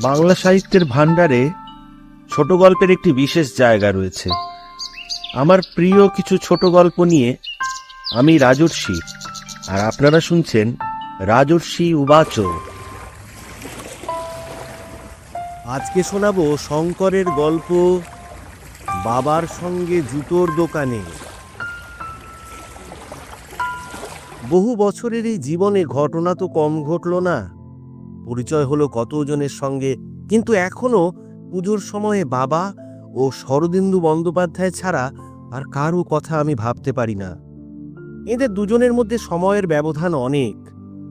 বাংলা সাহিত্যের ভাণ্ডারে ছোট গল্পের একটি বিশেষ জায়গা রয়েছে। আমার প্রিয় কিছু ছোট গল্প নিয়ে আমি রাজর্ষি, আর আপনারা শুনছেন রাজর্ষি উবাচ। আজকে শোনাবো শঙ্করের গল্প, বাবার সঙ্গে জুতোর দোকানে। বহু বছরের এই জীবনে ঘটনা তো কম ঘটলো না। পরিচয় হলো কতজনের সঙ্গে, কিন্তু এখনও পুজোর সময়ে বাবা ও শরদিন্দু বন্দ্যোপাধ্যায় ছাড়া আর কারও কথা আমি ভাবতে পারি না। এদের দুজনের মধ্যে সময়ের ব্যবধান অনেক।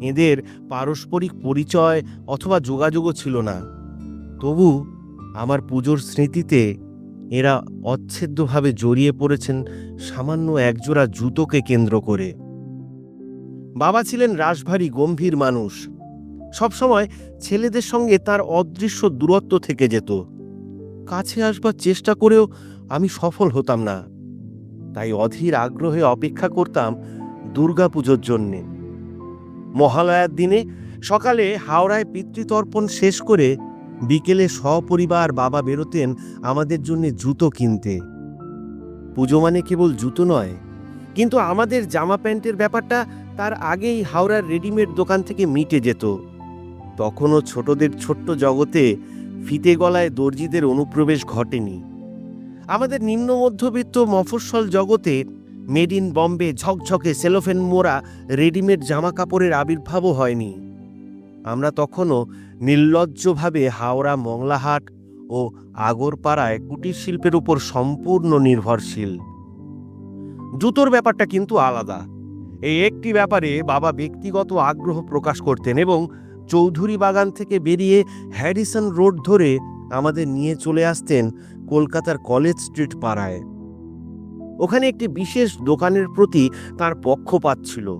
এদের পারস্পরিক পরিচয় অথবা যোগাযোগও ছিল না। তবু আমার পুজোর স্মৃতিতে এরা অচ্ছেদ্যভাবে জড়িয়ে পড়েছেন সামান্য একজোড়া জুতোকে কেন্দ্র করে। বাবা ছিলেন রাশভারী গম্ভীর মানুষ। সবসময় ছেলেদের সঙ্গে তার অদৃশ্য দূরত্ব থেকে যেত। কাছে আসবার চেষ্টা করেও আমি সফল হতাম না। তাই অধীর আগ্রহে অপেক্ষা করতাম দুর্গাপুজোর জন্যে। মহালয়ার দিনে সকালে হাওড়ায় পিতৃতর্পণ শেষ করে বিকেলে সপরিবার বাবা বেরোতেন আমাদের জন্য জুতো কিনতে। পুজো মানে কেবল জুতো নয়, কিন্তু আমাদের জামা প্যান্টের ব্যাপারটা তার আগেই হাওড়ার রেডিমেড দোকান থেকে মিটে যেত। তখনও ছোটদের ছোট্ট জগতে ফিতে গলায় দর্জিদের অনুপ্রবেশ ঘটেনি। আমাদের নিম্ন মধ্যবিত্ত মফস্বল জগতে মেড ইন বম্বে ঝকঝকে সেলোফেন মোড়া রেডিমেড জামা কাপড়ের আবির্ভাবও হয়নি। আমরা তখনও নির্লজ্জভাবে হাওড়া, মংলাহাট ও আগরপাড়ায় কুটির শিল্পের উপর সম্পূর্ণ নির্ভরশীল। জুতোর ব্যাপারটা কিন্তু আলাদা। এই একটি ব্যাপারে বাবা ব্যক্তিগত আগ্রহ প্রকাশ করতেন এবং চৌধুরী বাগান থেকে বেরিয়ে হ্যারিসন রোড ধরে আমাদের নিয়ে চলে আসতেন কলকাতার কলেজ স্ট্রিট পাড়ায়। ওখানে একটি বিশেষ দোকানের প্রতি তার পক্ষপাত ছিল।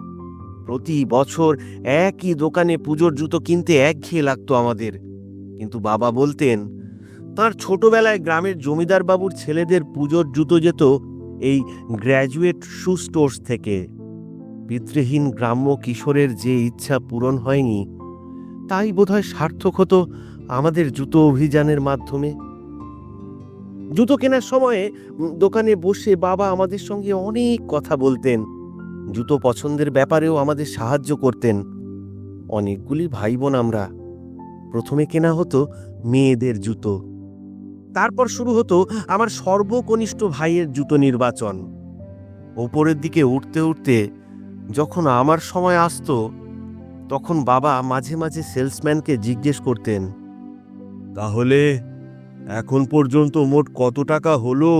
প্রতি বছর একই দোকানে পুজোর জুতো কিনতে একঘেয়ে লাগতো আমাদের। কিন্তু বাবা বলতেন, তার ছোটবেলায় গ্রামের জমিদার বাবুর ছেলেদের পুজোর জুতো যেত এই গ্র্যাজুয়েট শু স্টোর্স থেকে। পিতৃহীন গ্রাম্য কিশোরের যে ইচ্ছা পূরণ হয়নি তাই বোধহয় সার্থক হতো আমাদের জুতো অভিযানের মাধ্যমে। জুতো কেনার সময়ে দোকানে বসে বাবা আমাদের সঙ্গে অনেক কথা বলতেন। জুতো পছন্দের ব্যাপারেও আমাদের সাহায্য করতেন। অনেকগুলি ভাই বোন আমরা। প্রথমে কেনা হতো মেয়েদের জুতো। তারপর শুরু হতো আমার সর্বকনিষ্ঠ ভাইয়ের জুতো নির্বাচন। ওপরের দিকে উঠতে উঠতে যখন আমার সময় আসতো তখন বাবা মাঝে মাঝে সেলসম্যানকে জিজ্ঞেস করতেন, তাহলে এখন পর্যন্ত মোট কত টাকা হলো?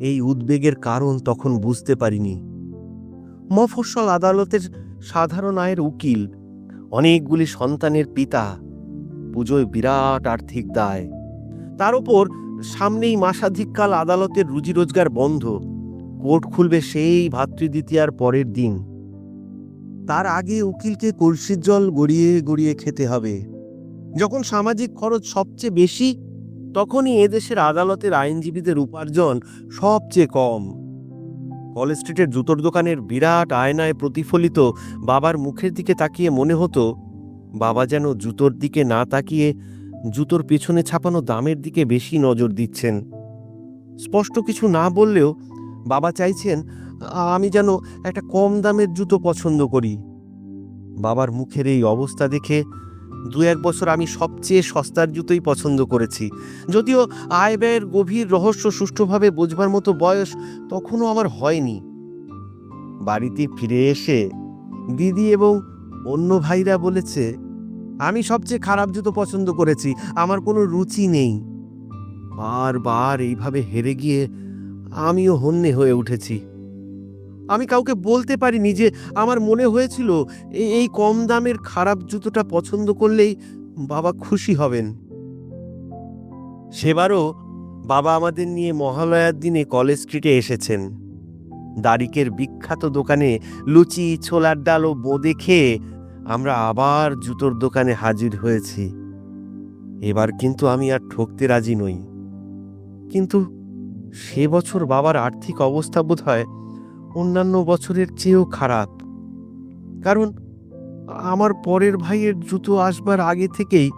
এই উদ্বেগের কারণ তখন বুঝতে পারিনি। মফস্বল আদালতের সাধারণ আয়ের উকিল, অনেকগুলি সন্তানের পিতা, পুজোয় বিরাট আর্থিক দায়। তার উপর সামনেই মাসাধিককাল আদালতের রুজি রোজগার বন্ধ। কোর্ট খুলবে সেই ভাতৃদ্বিতীয়ার পরের দিন। তার আগে উকিলকে কলসির জল গড়িয়ে গড়িয়ে খেতে হবে। যখন সামাজিক খরচ সবচেয়ে বেশি, তখনই এদেশের আদালতের আইনজীবীদের উপার্জন সবচেয়ে কম। কলেজ স্ট্রিটের জুতোর দোকানের বিরাট আয়নায় প্রতিফলিত বাবার মুখের দিকে তাকিয়ে মনে হতো, বাবা যেন জুতোর দিকে না তাকিয়ে জুতোর পেছনে ছাপানো দামের দিকে বেশি নজর দিচ্ছেন। স্পষ্ট কিছু না বললেও বাবা চাইছেন আমি যেন একটা কম দামের জুতো পছন্দ করি। বাবার মুখের এই অবস্থা দেখে দু এক বছর আমি সবচেয়ে সস্তার জুতোই পছন্দ করেছি। যদিও আয় ব্যয়ের গভীর রহস্য সুষ্ঠুভাবে বোঝবার মতো বয়স তখনও আমার হয়নি। বাড়িতে ফিরে এসে দিদি এবং অন্য ভাইরা বলেছে, আমি সবচেয়ে খারাপ জুতো পছন্দ করেছি, আমার কোনো রুচি নেই। বারবার এইভাবে হেরে গিয়ে আমিও হন্যে হয়ে উঠেছি। আমি কাউকে বলতে পারিনি যে আমার মনে হয়েছিল এই কম দামের খারাপ জুতোটা পছন্দ করলেই বাবা খুশি হবেন। সেবারও বাবা আমাদের নিয়ে মহালয়ার দিনে কলেজ স্ট্রিটে এসেছেন। দারিকের বিখ্যাত দোকানে লুচি, ছোলার ডাল ও বোঁদে খেয়ে আমরা আবার জুতোর দোকানে হাজির হয়েছি। এবার কিন্তু আমি আর ঠকতে রাজি নই। কিন্তু সে বছর বাবার আর্থিক অবস্থা বোধ হয় অন্যান্য বছরের চেয়েও খারাপ। কারণ, আমার পরের ভাইয়ের জুতো আসবার আগে থেকেই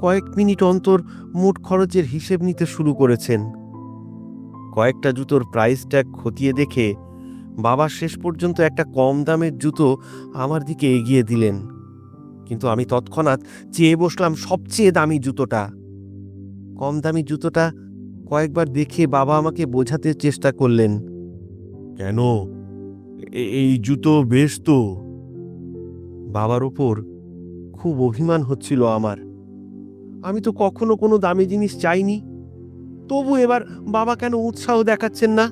কয়েক মিনিট অন্তর মোট খরচের হিসেব নিতে শুরু করেছেন। কয়েকটা জুতোর প্রাইস ট্যাগ খতিয়ে দেখে বাবা শেষ পর্যন্ত একটা কম দামের জুতো আমার দিকে এগিয়ে দিলেন। কিন্তু আমি তৎক্ষণাৎ চেয়ে বসলাম সবচেয়ে দামি জুতোটা। কম দামি জুতোটা কয়েকবার দেখে বাবা আমাকে বোঝাতে চেষ্টা করলেন। কেন? এই জুতো বেশ তো। বাবার ওপর খুব অভিমান হচ্ছিল আমার। আমি তো কখনো কোনো দামি জিনিস চাইনি। তবু এবার বাবা কেন উৎসাহ দেখাচ্ছেন না?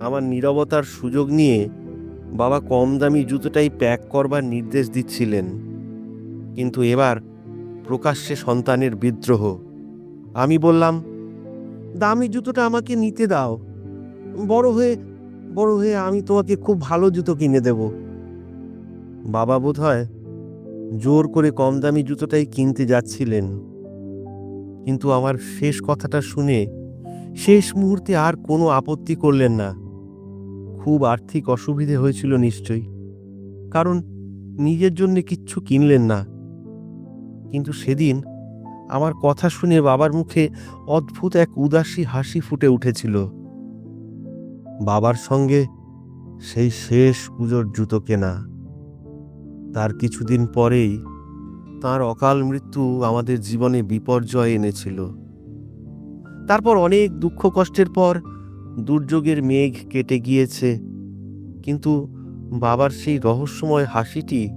আমার নীরবতার সুযোগ নিয়ে বাবা কম দামি জুতোটাই প্যাক করবার নির্দেশ দিচ্ছিলেন। কিন্তু এবার প্রকাশ্যে সন্তানের বিদ্রোহ। আমি বললাম, দামি জুতোটা আমাকে নিতে দাও। বড় হয়ে বড় হয়ে আমি তোমাকে খুব ভালো জুতো কিনে দেব। বাবা বোধ হয় জোর করে কম দামি জুতোটাই কিনতে যাচ্ছিলেন। কিন্তু আমার শেষ কথাটা শুনে শেষ মুহূর্তে আর কোনো আপত্তি করলেন না। খুব আর্থিক অসুবিধে হয়েছিল নিশ্চয়ই, কারণ নিজের জন্য কিচ্ছু কিনলেন না। কিন্তু সেদিন আমার কথা শুনে বাবার মুখে অদ্ভুত এক উদাসী হাসি ফুটে উঠেছিল। বাবার সঙ্গে সেই শেষ পুজোর জুতো কেনা। তার কিছুদিন পরেই তার অকাল মৃত্যু আমাদের জীবনে বিপর্যয় এনেছিল। তারপর অনেক দুঃখ কষ্টের পর দুর্যোগের মেঘ কেটে গিয়েছে, কিন্তু বাবার সেই রহস্যময় হাসিটি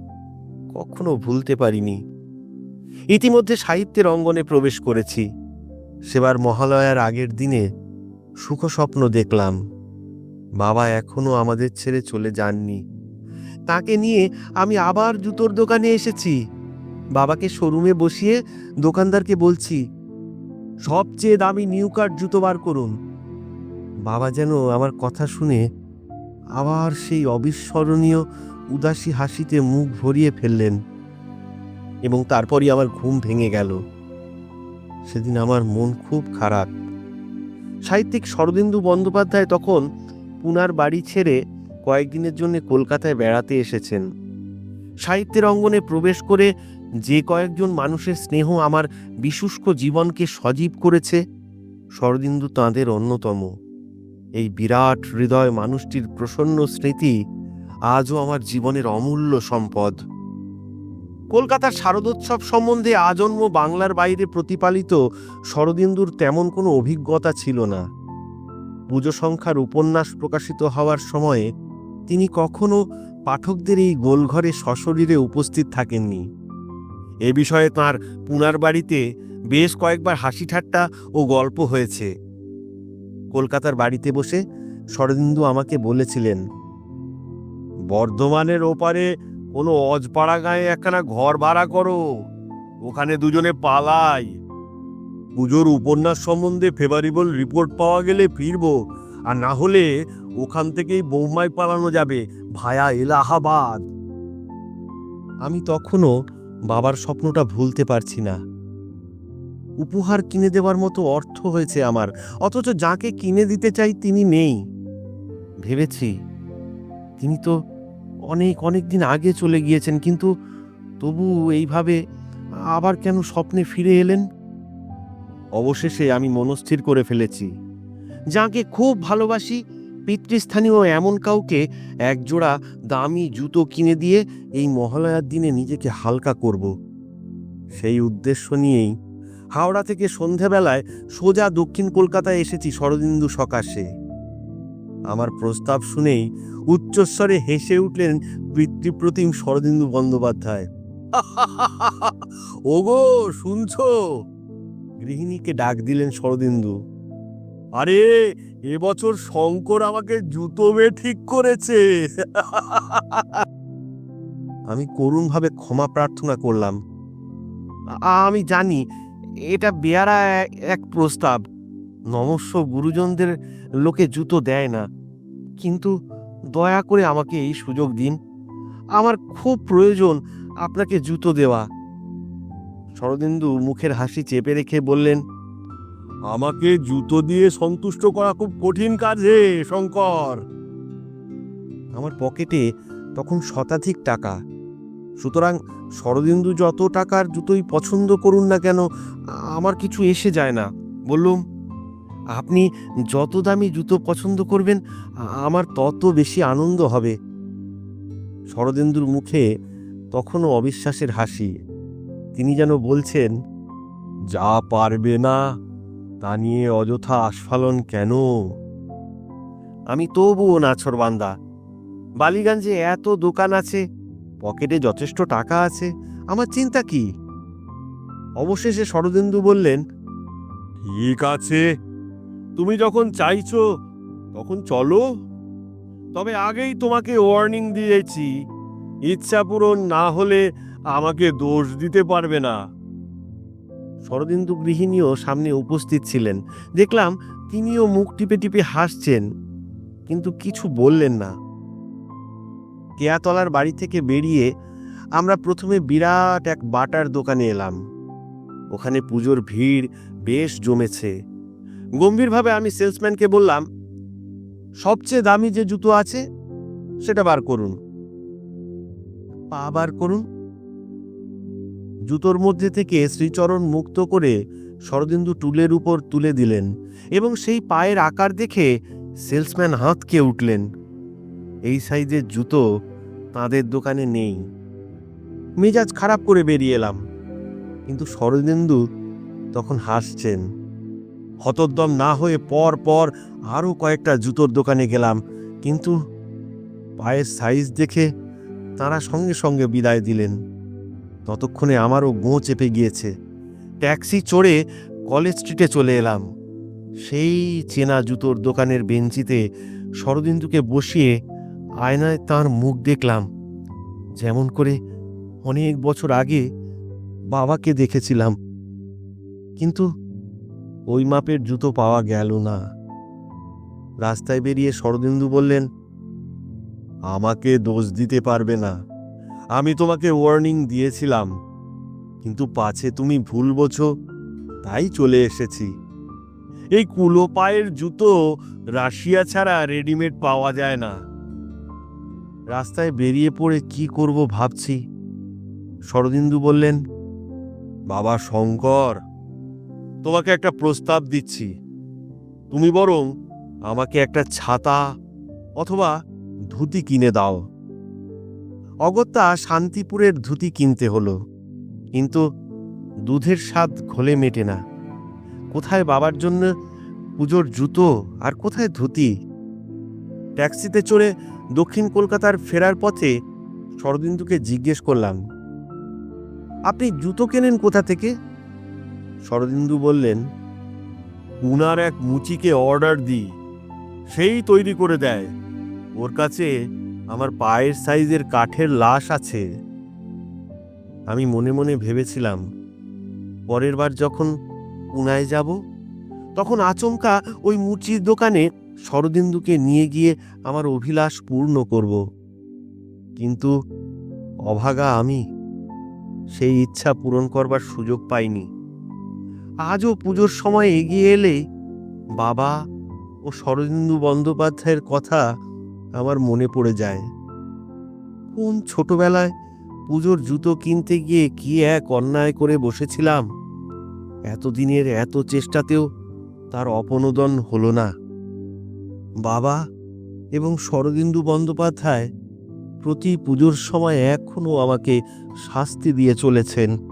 কখনো ভুলতে পারিনি। ইতিমধ্যে সাহিত্যের অঙ্গনে প্রবেশ করেছি। সেবার মহালয়ার আগের দিনে সুখ স্বপ্ন দেখলাম। বাবা এখনও আমাদের ছেড়ে চলে যাননি। তাকে নিয়ে আমি আবার জুতোর দোকানে এসেছি। বাবাকে শোরুমে বসিয়ে দোকানদারকে বলছি, সবচেয়ে দামি নিউ কার্ড জুতো বার করুন। বাবা যেন আমার কথা শুনে আবার সেই অবিস্মরণীয়, উদাসী হাসিতে মুখ ভরিয়ে ফেললেন এবং তারপরই আমার ঘুম ভেঙে গেল। সেদিন আমার মন খুব খারাপ। সাহিত্যিক শরদিন্দু বন্দ্যোপাধ্যায় তখন পুনার বাড়ি ছেড়ে কয়েকদিনের জন্য কলকাতায় বেড়াতে এসেছেন। সাহিত্যের অঙ্গনে প্রবেশ করে যে কয়েকজন মানুষের স্নেহ আমার বিশুষ্ক জীবনকে সজীব করেছে, শরদিন্দু তাঁদের অন্যতম। এই বিরাট হৃদয় মানুষটির প্রসন্ন স্মৃতি আজও আমার জীবনের অমূল্য সম্পদ। কলকাতার শারদোৎসব সম্বন্ধে আজন্ম বাংলার বাইরে প্রতিপালিত শরদিন্দুর তেমন কোনো অভিজ্ঞতা ছিল না। পুজো সংখ্যার উপন্যাস প্রকাশিত হওয়ার সময়ে তিনি কখনো পাঠকদের এই গোলঘরে সশরীরে উপস্থিত থাকেননি। এ বিষয়ে তাঁর পুনার বাড়িতে বেশ কয়েকবার হাসি ঠাট্টা ও গল্প হয়েছে। কলকাতার বাড়িতে বসে শরদিন্দু আমাকে বলেছিলেন, বর্ধমানের ওপারে কোনো অজপাড়া গায়ে একখানা ঘর ভাড়া করো। ওখানে দুজনে পালাই। পুজোর উপন্যাস সম্বন্ধে ফেভারিবল রিপোর্ট পাওয়া গেলে ফিরবো। আর না হলে ওখান থেকেই বৌমায় পালানো যাবে ভায়া এলাহাবাদ। আমি তখনও বাবার স্বপ্নটা ভুলতে পারছি না। উপহার কিনে দেওয়ার মতো অর্থ হয়েছে আমার, অথচ যাকে কিনে দিতে চাই তিনি নেই। ভেবেছি তিনি তো অনেক অনেক দিন আগে চলে গিয়েছেন, কিন্তু তবু এইভাবে আবার কেন স্বপ্নে ফিরে এলেন? অবশেষে আমি মনস্থির করে ফেলেছি। যাকে খুব ভালোবাসি, পিতৃস্থানীয় এমন কাউকে একজোড়া দামি জুতো কিনে দিয়ে এই মহালয়ার দিনে নিজেকে হালকা করব। সেই উদ্দেশ্য নিয়েই হাওড়া থেকে সন্ধেবেলায় সোজা দক্ষিণ কলকাতায় এসেছি শরদিন্দু সকাশে। আমার প্রস্তাব শুনেই উচ্চস্বরে হেসে উঠলেন পিতৃপ্রতিম শরদিন্দু বন্দ্যোপাধ্যায়। ওগো, শুনছো? গৃহিণীকে ডাক দিলেন শরদিন্দু। আরে এবছর শঙ্কর আমাকে জুতো বে ঠিক করেছে। আমি করুণভাবে ক্ষমা প্রার্থনা করলাম। আমি জানি, এটা বেয়ারা এক প্রস্তাব। নমস্য গুরুজনদের, লোকে জুতো দেয় না। কিন্তু দয়া করে আমাকে এই সুযোগ দিন। আমার খুব প্রয়োজন আপনাকে জুতো দেওয়া। শরদিন্দু মুখের হাসি চেপে রেখে বললেন আমাকে জুতো দিয়ে সন্তুষ্ট করা খুব কঠিন কাজ হে শঙ্কর। আমার পকেটে তখন শতাধিক টাকা। সুতরাং শরদিন্দু যত টাকার জুতোই পছন্দ করুন না কেন আমার কিছু এসে যায় না। বললুম আপনি যত দামি জুতো পছন্দ করবেন আমার তত বেশি আনন্দ হবে। শরদিন্দুর মুখে তখনও অবিশ্বাসের হাসি। তিনি যেন বলছেন যা পারবে না তা নিয়ে অযথা আস্ফালন কেন? আমি তবুও নাছর বান্দা বালিগঞ্জে এত দোকান আছে পকেটে যথেষ্ট টাকা আছে আমার চিন্তা কি? অবশেষে শরদেন্দু বললেন ঠিক আছে তুমি যখন চাইছ তখন চলো। তবে আগেই তোমাকে ওয়ার্নিং দিয়েছি ইচ্ছা পূরণ না হলে আমাকে দোষ দিতে পারবে না। শরদিন্দু গৃহিণীও সামনে উপস্থিত ছিলেন। দেখলাম তিনিও মুখ টিপে টিপে হাসছেন কিন্তু কিছু বললেন না। কেয়াতলার বাড়ি থেকে বেরিয়ে আমরা প্রথমে বিরাট এক বাটার দোকানে এলাম। ওখানে পুজোর ভিড় বেশ জমেছে। গম্ভীরভাবে আমি সেলসম্যানকে বললাম সবচেয়ে দামি যে জুতো আছে সেটা বার করুন। পা বার করুন? জুতোর মধ্যে থেকে শ্রীচরণ মুক্ত করে শরদিন্দু টুলের উপর তুলে দিলেন এবং সেই পায়ের আকার দেখে সেলসম্যান হাতকে উঠলেন। এই সাইজের জুতো তাদের দোকানে নেই। মেজাজ খারাপ করে বেরিয়ে এলাম। কিন্তু শরদিন্দু তখন হাসছেন। হতদ্দম না হয়ে পর পর আরও কয়েকটা জুতোর দোকানে গেলাম, কিন্তু পায়ের সাইজ দেখে তারা সঙ্গে সঙ্গে বিদায় দিলেন। ততক্ষণে আমারও গোঁ চেপে গিয়েছে। ট্যাক্সি চড়ে কলেজ স্ট্রিটে চলে এলাম। সেই চেনা জুতোর দোকানের বেঞ্চিতে শরদিন্দুকে বসিয়ে আয়নায় তার মুখ দেখলাম। যেমন করে অনেক বছর আগে বাবাকে দেখেছিলাম। কিন্তু ওই মাপের জুতো পাওয়া গেল না। রাস্তায় বেরিয়ে শরদিন্দু বললেন, আমাকে দোষ দিতে পারবে না। আমি তোমাকে ওয়ার্নিং দিয়েছিলাম। কিন্তু পাছে তুমি ভুল বোঝো, তাই চলে এসেছি। এই কুলো পায়ের জুতো রাশিয়া ছাড়া রেডিমেড পাওয়া যায় না। রাস্তায় বেরিয়ে পড়ে কি করব ভাবছি। শরদিন্দু বললেন, বাবা শঙ্কর, তোমাকে একটা প্রস্তাব দিচ্ছি। তুমি বরং আমাকে একটা ছাতা অথবা ধুতি কিনে দাও। অগত্যা শান্তিপুরের ধুতি কিনতে হলো। কিন্তু দুধের স্বাদ ঘোলে মেটে না। কোথায় বাবার জন্য পুজোর জুতো আর কোথায় ধুতি? ট্যাক্সিতে চড়ে দক্ষিণ কলকাতার ফেরার পথে শরদিন্দুকে জিজ্ঞেস করলাম, আপনি জুতো কেনেন কোথা থেকে? শরদিন্দু বললেন, উনার এক মুচিকে অর্ডার দিই, সেই তৈরি করে দেয়। ওর কাছে আমার পায়ের সাইজের কাঠের লাশ আছে। আমি মনে মনে ভেবেছিলাম, পরের বার যখন পুনায় যাব, তখন আচমকা ওই মুচির দোকানে শরদিন্দুকে নিয়ে গিয়ে আমার অভিলাষ পূর্ণ করব। কিন্তু অভাগা আমি সেই ইচ্ছা পূরণ করবার সুযোগ পাইনি। আজও পুজোর সময় এগিয়ে এলে বাবা ও শরদিন্দু বন্দ্যোপাধ্যায়ের কথা আমার মনে পড়ে যায়। কোন ছোটবেলায় পুজোর জুতো কিনতে গিয়ে কি এক অন্যায় করে বসেছিলাম? এতদিনের এত চেষ্টাতেও তার অপনোদন হলো না। বাবা এবং শরদিন্দু বন্দ্যোপাধ্যায় প্রতি পুজোর সময় এখনও আমাকে শাস্তি দিয়ে চলেছেন।